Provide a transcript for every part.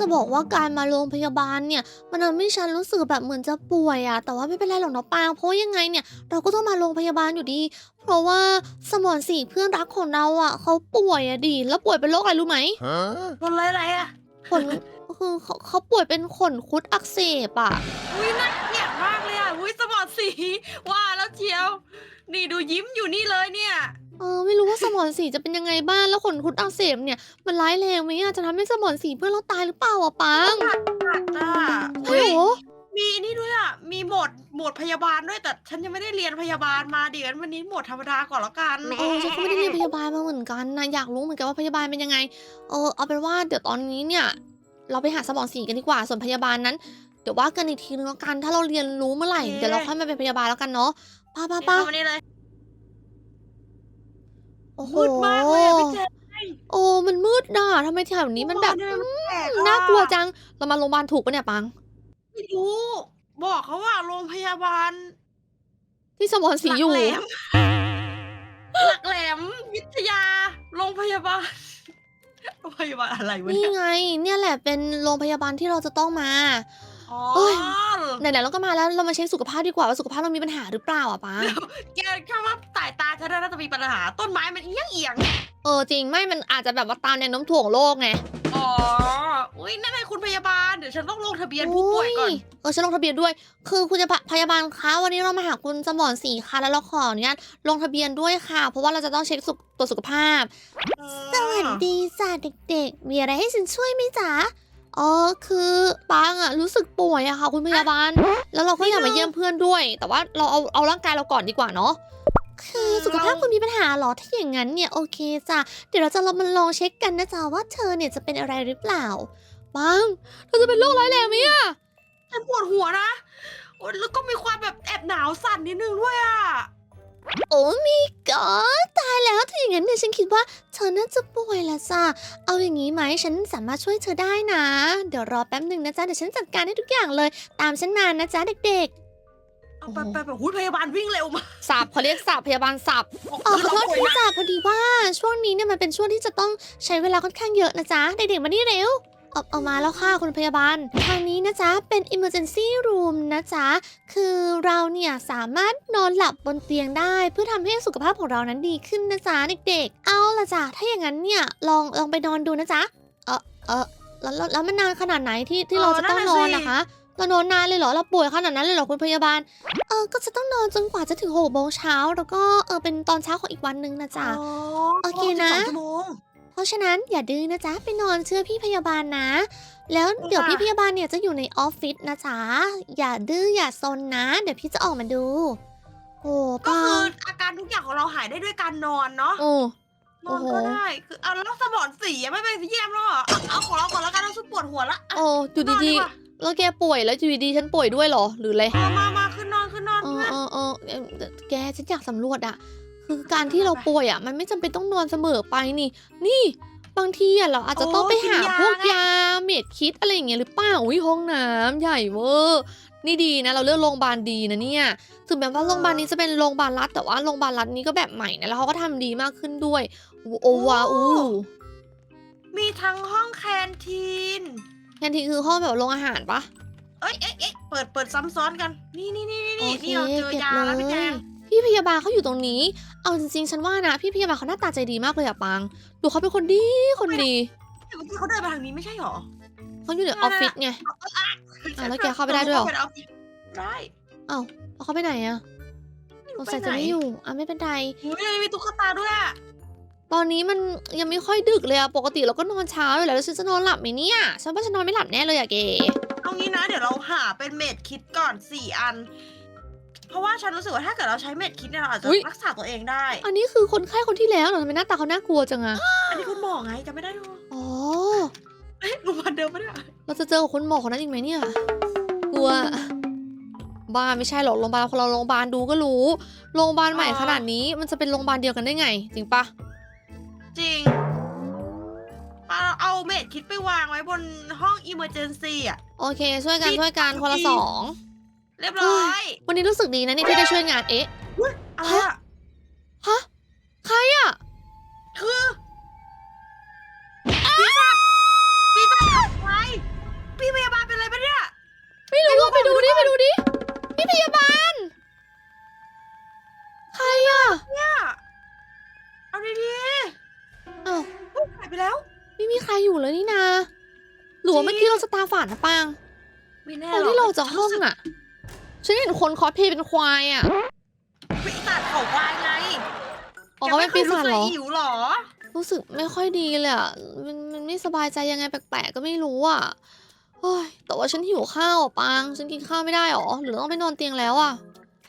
จะบอกว่าการมาโรงพยาบาลเนี่ย มันทำให้ฉันรู้สึกแบบเหมือนจะป่วยอะแต่ว่าไม่เป็นไรหรอกเนาะปางเพราะว่ายังไงเนี่ย เราก็ต้องมาโรงพยาบาลอยู่ดี เพราะว่าสมอนสีเพื่อนรักของเราอะเขาป่วยอะดิแล้วป่วยเป็นโรคอะไรรู้ไหม Huh? คนอะไรอะไรอะขนคือเขาเขาป่วยเป็นขนคุดอักเสบอะอุ้ยน่าเกลียดมากเลยอะอุ้ยสมองสีว่าแล้วเชียว นี่ดูยิ้มอยู่นี่เลยเนี่ย เออไม่รู้ว่าสมอนสีจะเป็นยังไงบ้างแล้วขนคุดอักเสบเนี่ยมันร้ายแรงไหมอะจะทำให้สมอนสีเพื่อนเราตายหรือเปล่าอะปังอาจจะใช่เหรอมีนี่ด้วยอะ มีโหมดโหมดพยาบาลด้วยแต่ฉันยังไม่ได้เรียนพยาบาลมาเดี๋ยววันนี้โหมดธรรมดาก่อนแล้วกันเออฉันก็ไม่ได้เรียนพยาบาลมาเหมือนกันนะอยากรู้เหมือนกันว่าพยาบาลเป็นยังไงเออเอาเป็นว่าเดี๋ยวตอนนี้เนี่ย เราไปหาสมองสีกันดีกว่าส่วนพยาบาลนั้นเดี๋ยวว่ากันอีกทีนึงแล้วกันถ้าเราเรียนรู้เมื่อไหร่เดี๋ยวเราค่อยมาเป็นพยาบาลแล้วกันเนาะป้าป้าป้า เข้ามานี่เลย โอ้โหมืดมากเลยอะพี่เจนโอ้มันมืดน่ะทำไมแถวนี้มันแบบโอ้โหเยมันแปลกอืมอะน่ากลัวจัง เรามาโรงพยาบาลถูกปะเนี่ยปัง ไม่รู้ บอกเขาว่าโรงพยาบาลที่สมองสีอยู่ หลักแหลมหลักแหลมวิทยา โรงพยาบาล โรงพยาบาลอะไรวะนี่เนี่ยไง เนี่ยแหละเป็นโรงพยาบาลที่เราจะต้องมา อ๋อ เอ้ย ไหนๆเราก็มาแล้วเรามาเช็คสุขภาพดีกว่าว่าสุขภาพเรามีปัญหาหรือเปล่าอะปังแกแค่ว่าสายตาฉันน่าจะมีปัญหา ต้นไม้มันเอียงเอียงเออจริงไม่มันอาจจะแบบว่าตามแนวโน้มถ่วงโลกไงๆอ๋อ อุ้ยนั่นไงคุณพยาบาล เดี๋ยวฉันต้องลงทะเบียนผู้ป่วยก่อน โเออฉันลงทะเบียนด้วย คือคุณจะพพยาบาลคะวันนี้เรามาหาคุณสมอนสีค่ะแล้วเราขออนุญาตลงทะเบียนด้วยค่ะ เพราะว่าเราจะต้องเช็คสุขตัวจสุขภาพ สวัสดีจ้ะเด็กๆ มีอะไรให้ฉันช่วยไหมจ๊ะ อ๋อคือปางอะรู้สึกป่วยอะค่ะ คุณพยาบาล แล้วเราก็อยากมาเยี่ยมเพื่อนด้วย แต่ว่าเราเอาเอาร่างกายเราก่อนดีกว่าเนาะคือสุขภาพคุณมีปัญหาเหรอถ้าอย่างนั้นเนี่ยโอเคจ้ะเดี๋ยวเราจะลองมาลองเช็คกันนะจ๊ะว่าเธอเนี่ยจะเป็นอะไรหรือเปล่าปังเธอจะเป็นโรคร้ายแรงไหมอะฉันปวดหัวนะโอ๊ยแล้วก็มีความแบบแอบหนาวสั่นนิดนึงด้วยอะ โอ้มีก็ตายแล้วถ้าอย่างนั้นเนี่ยฉันคิดว่าเธอน่าจะป่วยละจ้ะเอาอย่างนี้ไหมฉันสามารถช่วยเธอได้นะ เดี๋ยวรอแป๊บหนึ่งนะจ๊ะเดี๋ยวฉันจัดการให้ทุกอย่างเลย ตามฉันมานะจ๊ะเด็กเอาไปไปไปหุ้ยพยาบาลวิ่งเร็วมากๆสับเขาเรียกสับพยาบาลสับอ๋อขอโทษทีจ้ะพอดีว่าช่วงนี้เนี่ยมันเป็นช่วงที่จะต้องใช้เวลาค่อนข้างเยอะนะจ๊ะเด็กๆมานี่เร็ว เอาเอามาแล้วค่ะคุณพยาบาล ทางนี้นะจ๊ะ เป็น emergency room นะจ๊ะ คือเราเนี่ยสามารถนอนหลับบนเตียงได้ เพื่อทำให้สุขภาพของเรานั้นดีขึ้นนะจ๊ะเด็กๆ เอาละจ้ะถ้าอย่างนั้นเนี่ยลองลองไปนอนดูนะจ๊ะ เออเออแล้วแล้วแล้วมันนานขนาดไหนที่ที่เราจะต้องนอนนะคะเรานอนนานเลยเหรอ เราป่วยขนาดนั้นเลยเหรอคุณพยาบาล เออ ก็จะต้องนอนจนกว่าจะถึงหกโมงเช้า แล้วก็เออเป็นตอนเช้าของอีกวันหนึงนะจ๊ะอ๋อโอเคนะ สิบสองชั่วโมงเพราะฉะนั้นอย่าดื้อนะจ๊ะไปนอนเชื่อพี่พยาบาลนะ แล้วเดี๋ยวค่ะพี่พยาบาลเนี่ยจะอยู่ในออฟฟิศนะจ๊ะอย่าดื้ออย่าซนนะ เดี๋ยวพี่จะออกมาดู โอ้ก็ป้าคืออาการทุกอย่างของเราหายได้ด้วยการนอนเนาะโอ้ นอนก็ได้คือเอาแล้วสมองสีอะไม่เป็นเยี่ยมหรอเอาเอาของเราก่อนแล้วกันเราชุดปวดหัวละอะโอ้อยู่นอนดีกว่าๆแล้วแกป่วยแล้วอยู่ดีๆฉันป่วยด้วยเหรอหรืออะไรเอามามาขึ้นนอนขึ้นนอนเออเพื่อนเออเออเอ่อแกฉันอยากสำรวจอะ คือการที่เราป่วยอะมันไม่จำเป็นต้องนอนเสมอไปนี่ นี่บางทีอะเราอาจจะต้องไปหาพวกยาเม็ดคิดอะไรอย่างเงี้ยหรือเปล่าวิห้องน้ำใหญ่เวอร์นี่ดีนะ เราเลือกโรงพยาบาลดีนะเนี่ยถึงแม้ว่าโรงพยาบาลนี้จะเป็นโรงพยาบาลรัฐแต่ว่าโรงพยาบาลรัฐนี้ก็แบบใหม่นะแล้วเขาก็ทำดีมากขึ้นด้วยโอวาอูมีทั้งห้องแคนทีนแทนทีคือห้องแบบโรงอาหารปะเอ้ยเอ้ยเอ้ยเปิดเปิดซ้ำซ้อนกัน นี่นี่นี่นี่โอนี่เคนี่เราเจอเก็บยาเลแล้วพี่แจยง พี่พยาบาลเขาอยู่ตรงนี้ เอาจริงๆ ฉันว่านะ พี่พยาบาลเขาหน้าตาใจดีมากเลยอะปัง ดูเขาเป็นคนดี คนดี แต่เมื่อกี้เขาเดินมาทางนี้ไม่ใช่หรอเขาอยู่ในออฟฟิศไง อะแล้วแกเข้าไปได้ด้วยเหรอข้าปในออฟฟิศได้เอ้าแล้วเขาไปไหนอะสงสัยจะไม่อยู่ อะไม่เป็นไร อุ้ยมีตุ๊กตาด้วยอะตอนนี้มันยังไม่ค่อยดึกเลยอะปกติเราก็นอนเช้าอยู่แล้วแล้วฉันจะนอนหลับไหมเนี่ย ฉันว่าฉันนอนไม่หลับแน่เลยอะเก๋เอางี้นะ เดี๋ยวเราหาเป็นเม็ดคิดก่อนสี่อัน เพราะว่าฉันรู้สึกว่าถ้าเกิดเราใช้เม็ดคิดเนี่ยเราอาจจะรักษาตัวเองได้ อันนี้คือคนไข้คนที่แล้วเหรอทำไมหน้าตาเขาน่ากลัวจังอะอันนี้คุณหมอไงจำไม่ได้หรออ๋อ เอ้ยโรงพยาบาลเดิมปะเนี่ยเราจะเจอกับคนหมอคนนั้นอีกไหมเนี่ย กลัว บ้าไม่ใช่หรอกโรงพยาบาลคนเราโรงพยาบาลดูก็รู้ โรงพยาบาลใหม่ขนาดนี้มันจะเป็นโรงพยาบาลเดียวกันได้ไง จริงปะจริงเอาเอาเม็ดคิดไปวางไว้บนห้องอิมเมอร์เจนซีอะโอเค ช่วยกันมีช่วยกันคนละมีสอง เรียบร้อยวันนี้รู้สึกดีนะเนี่ยที่ได้ช่วยงานเอ๊ะฮะฮะ ใครอะคือปีศาจปีศาจอะไรพี่พยาบาลเป็นอะไรปะเนี่ย ไม่รู้ไปดูดิไปดูดิพี่พยาบาล ใครอะเนี่ยเอาดีอ้าวๆอุ๊หายไปแล้ว ไม่มีใครอยู่เลยนี่นาหรือว่าเมื่อกี้เราสตาร์ฝาดนะปังตอนที่เราจาห้องอะ ฉันเห็นคนคอสเพลย์เป็นควายอะปีศาจเขาวายไงอ๋อเขาเป็นปีศาจเหรอแกไม่คยสึกหิวเหรอ รู้สึกไม่ค่อยดีเลยอะมันมันไม่สบายใจยังไงแปลกๆก็ไม่รู้อะโอ้ยแต่ว่าฉันหิวข้าวอะปังฉันกินข้าวไม่ได้หรอ หรือต้องไปนอนเตียงแล้วอะ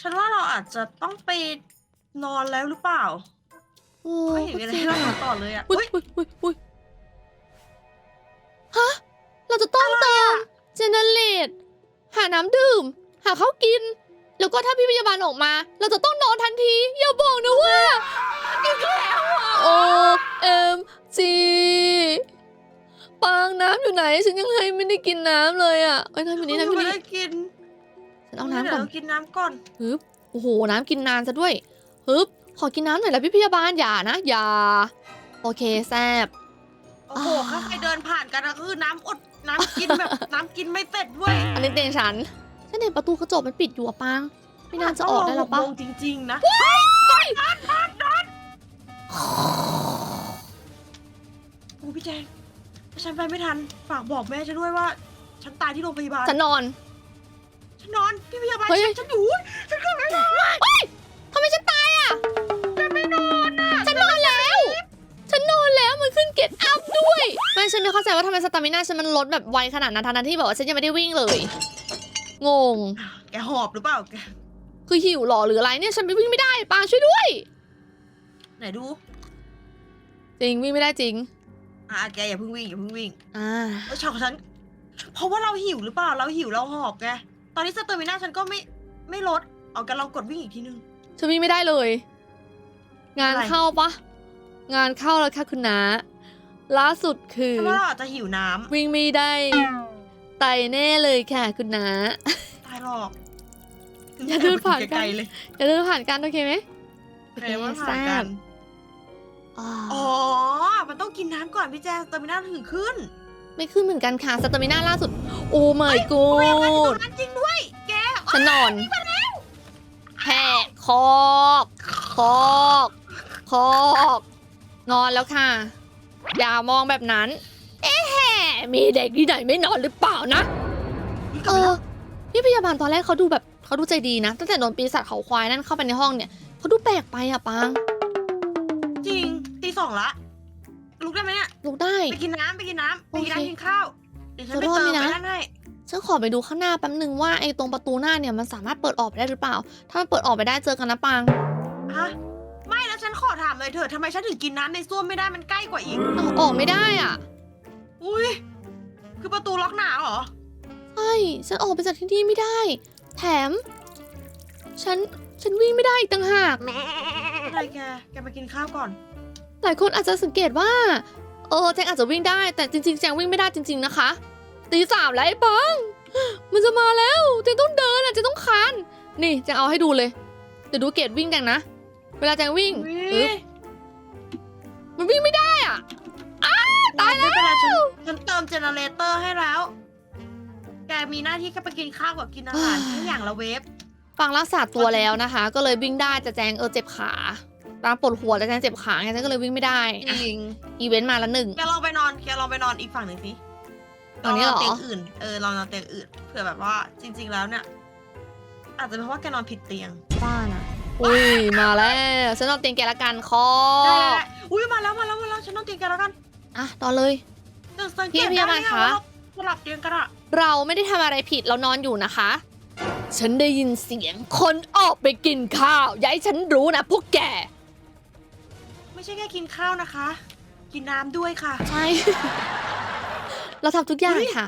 ฉันว่าเราอาจจะต้องไปนอนแล้วหรือเปล่าโอ้ไม่ยเห็นมีอะไรจริให้งเราอะทำต่อเลยอะอุ้ยอุ๊ยอุ้ยอุ้ยอุ้ยฮะ เราจะต้องเติมเจเนเรตหาน้ำดื่มหาข้าวกิน แล้วก็ถ้าพี่พยาบาลออกมา เราจะต้องนอนทันที อย่าบอกนะว่า อีกแล้วโอเอ็มจีปางน้ำอยู่ไหน ฉันยังให้ไม่ได้กินน้ำเลยอะเอ้ยน้ำอยู่นี่น้ำอยู่ไม่นี่ได้กินฉันเอาน้ำก่อน ดี๋ยวเรากินน้ำก่อน ฮึบโอ้โห น้ำกินนานซะด้วย ฮึบ ขอกินน้ำหน่อยแล้วพี่พยาบาล อย่านะ อย่า โอเค แซบ โอ้โหอ่า ถ้าใครเดินผ่านกันก็คือน้ำอด น้ำกินแบบ น้ำกินไม่เสร็จด้วยอันนี้เตียงฉันฉันเห็นประตูกระจกมันปิดอยู่อะปัง ไม่น่าจะออกได้หรอปะต้งรหกโมงจริงๆนะโอ้พี่แจงถ้าฉันไปไม่ทัน ฝากบอกแม่ฉันด้วยว่า ฉันตายที่โรงพยาบาล ฉันนอน ฉันนอนพี่พยาบาลเฮ้ย ฉันฉันอยู่ฉันก็ไม่นอนทำไมฉันตายอะฉันไม่นอนอะฉันนอนแล้ว ฉันนอนแล้วมันขึ้นเกตอัพด้วย ไม่ฉันไม่เข้าใจว่าทำไมสตามิน่าฉันมันลดแบบไวขนาดนั้นทั้งๆที่แบบว่าฉันยังไม่ได้วิ่งเลย งง แกหอบหรือเปล่าแกคือหิวเหรอหรืออะไรเนี่ยฉันไปวิ่งไม่ได้ปังช่วยด้วย ไหนดู จริงวิ่งไม่ได้จริง อะแกอย่าเพิ่งวิ่งอย่าเพิ่งวิ่งอ่าแล้วชอบฉัน เพราะว่าเราหิวหรือเปล่า เราหิวเราหอบไงตอนนี้สเตอร์มิน่าฉันก็ไม่ไม่ลด เอากันเรากดวิ่งอีกทีนึง ฉันวิ่งไม่ได้เลย งานอะไร เข้าปะงานเข้าแล้วค่ะคุณน้าล่าสุดคือ ฉันว่าเราอาจจะหิวน้ำวิ่งไม่ได้ ไตแน่เลยค่ะ คุณน้าตายหรอกอย่าเดินผ่านกัน ไกลๆเลยอย่าเดินผ่านกันโอเคไหมใครว่าผ่านกันอ๋ออ๋อ มันต้องกินน้ำก่อนพี่แจงสเตอร์มิน่าถึงขึ้นไม่ขึ้นเหมือนกันค่ะสตามิน่าล่าสุด โอ้ไม่กูโอ้ยมันอยู่ตรดงนั้นจริงด้วย แกฉันนอนแหกคอกคอกคอก นอนแล้วค่ะ อย่ามองแบบนั้นเอ๊ะ มีเด็กที่ไหนไม่นอนหรือเปล่านะ เออพี่พยาบาลตอนแรกเขาดูแบบเขาดูใจดีนะ ตั้งแต่โดนปีศาจเขาควายนั่นเข้าไปในห้องเนี่ยเขาดูแปลกไปอะปังจริงตีสองละ ลุกได้ไหมเนี่ยลุกได้ ไปกินน้ำไปกินน้ำไปกินโอเคน้ำกินข้าวเดี๋ยวฉันไปขอโทษเติมนี่ไปนะนั่นให้ฉันขอไปดูข้างหน้าแป๊บนึงว่าไอ้ตรงประตูหน้าเนี่ยมันสามารถเปิดออกไปได้หรือเปล่า ถ้ามันเปิดออกไปได้เจอกันนะปังฮะไม่แล้วฉันขอถามเลยเถอะทำไมฉันถึงกินน้ำในส้วมไม่ได้มันใกล้กว่าอีกเอาออกไม่ได้อะ อุ้ยคือประตูล็อกหนาเหรอ ใช่ฉันออกไปจากที่นี่ไม่ได้ แถม ฉัน ฉันวิ่งไม่ได้อีกต่างหาก อะไรแก แกมากินข้าวก่อน หลายคนอาจจะสังเกตว่า เออแจงอาจจะวิ่งได้ แต่จริงๆแจงวิ่งไม่ได้จริง ๆนะคะ ตีสามแล้วไอ้ปัง มันจะมาแล้วแจงต้องเดินอะแจงต้องคานนี่แจงเอาให้ดูเลย เดี๋ยวดูเกตวิ่งแจงนะ เวลาแจงวิ่งอุ๊ปึ๊ยบมันวิ่งไม่ได้อะ ตายแล้วไม่เป็นไรฉันฉันเติมเจเนเรเตอร์ให้แล้ว แกมีหน้าที่แค่ไปกินข้าวกับกินอาหารอ่าแค่อย่างละเวฟ ฟังรักษาตัวแล้วนะคะ ก็เลยวิ่งได้แต่แจงเออเจ็บขาตามปวดหัวแต่แจงเจ็บขาไงแจงก็เลยวิ่งไม่ได้จอะริง อีเวนต์มาแล้วหนึ่ง แกลองไปนอน แกลองไปนอนอีกฝั่งหนึ่งสิฝั่งนี้เหรอลนเตียงอื่น เออลองนอนเตียงอื่น เผื่อแบบว่าจริง ๆ แล้วเนี่ย อาจจะเป็นเพราะว่าแกนอนผิดเตียง บ้านะอุ้ยมาแล้วฉันนอนเตียงแกละกันคอได้ได้ได้อุ้ยมาแล้วมาแล้วมาแล้วฉันนอนเตียงแกแล้วกัน อะนอนเลย แต่สังเกพี่ตพยาบาลได้คะว่าสลับเตียงกันอะเราไม่ได้ทำอะไรผิดเรานอนอยู่นะคะ ฉันได้ยินเสียงคนออกไปกินข้าวอย่าให้ฉันรู้นะพวกแก ไม่ใช่แค่กินข้าวนะคะ กินน้ำด้วยค่ะ ใช่ เราทำทุกอย่างอุ๊ยค่ะ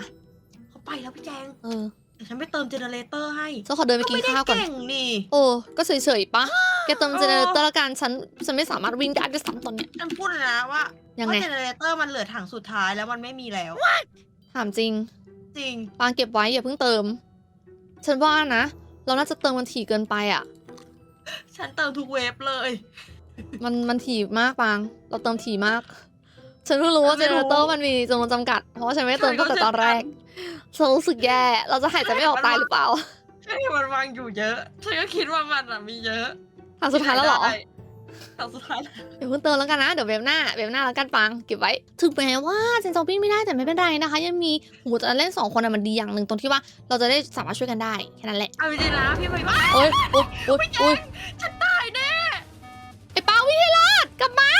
เขาไปแล้วพี่แจงเออเดี๋ยวฉันไปเติมเจเนเรเตอร์ให้ ฉันขอเดินไปกินไม่ได้ข้าวก่อน เก่งนี่ โอ้ ก็เฉยๆปะ แกเติมเออเจเนเรเตอร์ละกันฉันฉันไม่สามารถวิ่งได้ด้วยซ้ำตอนเนี้ยฉันพูดเลยนะว่ายังว่าไงเจเนเรเตอร์มันเหลือถังสุดท้ายแล้วมันไม่มีแล้ว ถามจริงจริง ปางเก็บไว้อย่าเพิ่งเติม ฉันว่านะ เราน่าจะเติมมันถี่เกินไปอะ ฉันเติมทุกเวฟเลย มันมันถี่มากปาง เราเติมถี่มาก ฉันเพิ่งรู้ว่าไม่เจรู้เนเรเตอร์มันมีจำนวนจำกัด เพราะว่าฉันไม่ได้เติมใช่ตั้งแต่ตอนแรกฉันรู้สึกแย่ เราจะหายใจไม่ออกตายหรือเปล่า ใช่มันวางอยู่เยอะ ฉันก็คิดว่ามันอะมีเยอะ อะสุดท้ายแล้วเหรอได้ครั้งสุดท้ายเดี๋ยวเพิ่งเติมแล้วกันนะ เดี๋ยวเว็บหน้าเว็บหน้าแล้วกันปังเก็บไว้ ถึงแม้ว่าเซนซอปิ้งไม่ได้แต่ไม่เป็นไรนะคะ ยังมีหูจะเล่นสองคนอะมันดีอย่างหนึ่งตรงที่ว่าเราจะได้สามารถช่วยกันได้แค่นั้นแหละเอาจริงๆนะพี่พยาบาลเอ้ยโอ้ยโอ้ยโอ้ยฉันตายแน่ไอ้ปังวิ่งให้รอดกลับมา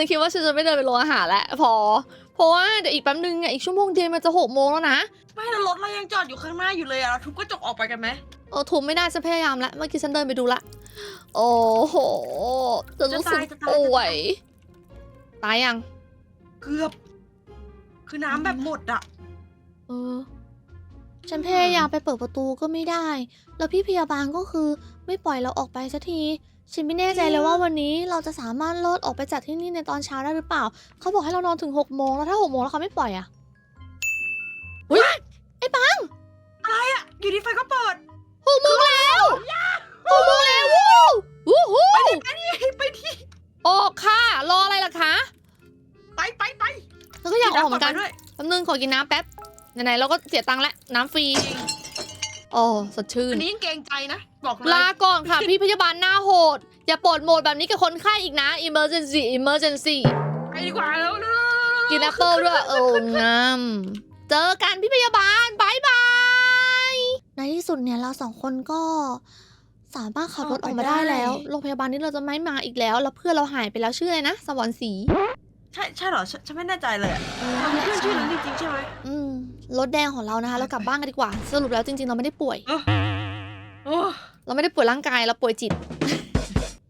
ฉันคิดว่าฉันจะไม่เดินไปโรงอาหารแล้วพอ เพราะว่าเดี๋ยวอีกแป๊บนึงอะอีกชั่วโมงเดียวมันจะหกโมงแล้วนะ ไม่แล้วรถเรายังจอดอยู่ข้างหน้าอยู่เลยอะเราทุบกระจกออกไปกันไหมเออทุบไม่ได้ฉันพยายามแล้วเมื่อกี้ฉันเดินไปดูละ โอ้โหจะรู้สึกป่วย ตายยัง เกือบ คือน้ำแบบหมดอะเออ ฉันพยายามไปเปิดประตูก็ไม่ได้ แล้วพี่พยาบาลก็คือไม่ปล่อยเราออกไปสักที ฉันไม่แน่ใจเลยว่าวันนี้เราจะสามารถลอดออกไปจากที่นี่ในตอนเช้าได้หรือเปล่า เขาบอกให้เรานอนถึงหกโมงแล้วถ้าหกโมงแล้วเขาไม่ปล่อยอะเฮ้ยไอ้ปังอะไรอะอยู่ดีไฟก็เปิดหกโมงแล้วหกโมงแล้ววู้วู้ฮู้ไปที่ไปที่ออกค่ะ รออะไรล่ะคะ ไปไปไปแล้วก็อยากออกเหมือนกันปิดำด้วยแป๊บนึงขอกินน้ำแป๊บ ไหนๆเราก็เสียตังค์แล้วน้ำฟรีโอ้สดชื่นอันนี้ยังเกรงใจนะ บอกเลยลาก่อนค่ะ พี่พยาบาลหน้าโหด อย่าปลดโหมดแบบนี้กับคนไข้อีกนะ emergency emergency ไปดีกว่าแล้วเร็วๆกินแอปเปิลด้วยโอ้งามเจอกันพี่พยาบาลบายบาย ในที่สุดเนี่ยเราสองคนก็ สามารถขับรถออกมาได้แล้ว โรงพยาบาลนี้เราจะไม่มาอีกแล้ว แล้วเพื่อนเราหายไปแล้วชื่ออะไรนะ สวรรค์ศรี ใช่ใช่เหรอฉันฉันไม่แน่ใจเลยอะมันเพื่อนชื่อนั้นจริงๆใช่ไหมอืมรถแดงของเรานะคะ เรากลับบ้านกันดีกว่า สรุปแล้วจริงๆ เราไม่ได้ป่วย โอ้เราไม่ได้ป่วยร่างกาย เราป่วยจิต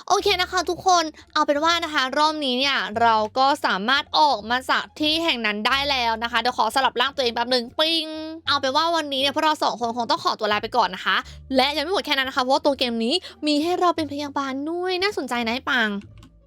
โอเคนะคะ ทุกคนเอาเป็นว่านะคะ รอบนี้เนี่ย เราก็สามารถออกมาจากที่แห่งนั้นได้แล้วนะคะ เดี๋ยวขอสลับร่างตัวเองแป๊บหนึ่งปิง เอาเป็นว่าวันนี้เนี่ยพวกเราสองคนคงต้องขอตัวลาไปก่อนนะคะ และยังไม่หมดแค่นั้นนะคะเพราะว่าตัวเกมนี้มีให้เราเป็นพยาบาลด้วยน่าสนใจนะไอ้ปัง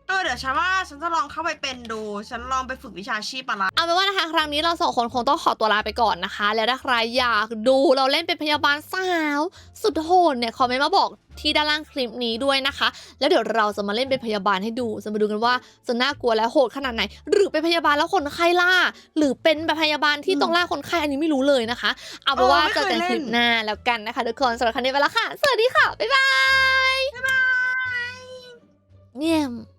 เออเดี๋ยวฉันว่าฉันจะลองเข้าไปเป็นดู ฉันลองไปฝึกวิชาชีพมาละเอาเป็นว่านะคะครั้งนี้เราสองคนคงต้องขอตัวลาไปก่อนนะคะ แล้วถ้าใครอยากดูเราเล่นเป็นพยาบาลสาว สุดโหดเนี่ยคอมเมนต์มาบอกที่ด้านล่างคลิปนี้ด้วยนะคะ แล้วเดี๋ยวเราจะมาเล่นเป็นพยาบาลให้ดู จะมาดูกันว่าจะน่ากลัวและโหดขนาดไหน หรือเป็นพยาบาลแล้วคนไข้ล่า หรือเป็นแบบพยาบาลที่ต้องล่าคนไข้อันนี้ไม่รู้เลยนะคะ เอาเป็นว่าเจอกันคลิปหน้าแล้วกันนะคะทุกคนสำหรับครั้งนี้ไปแล้วค่ะ สวัสดีค่ะบ๊ายบายบ๊ายบายเงียบ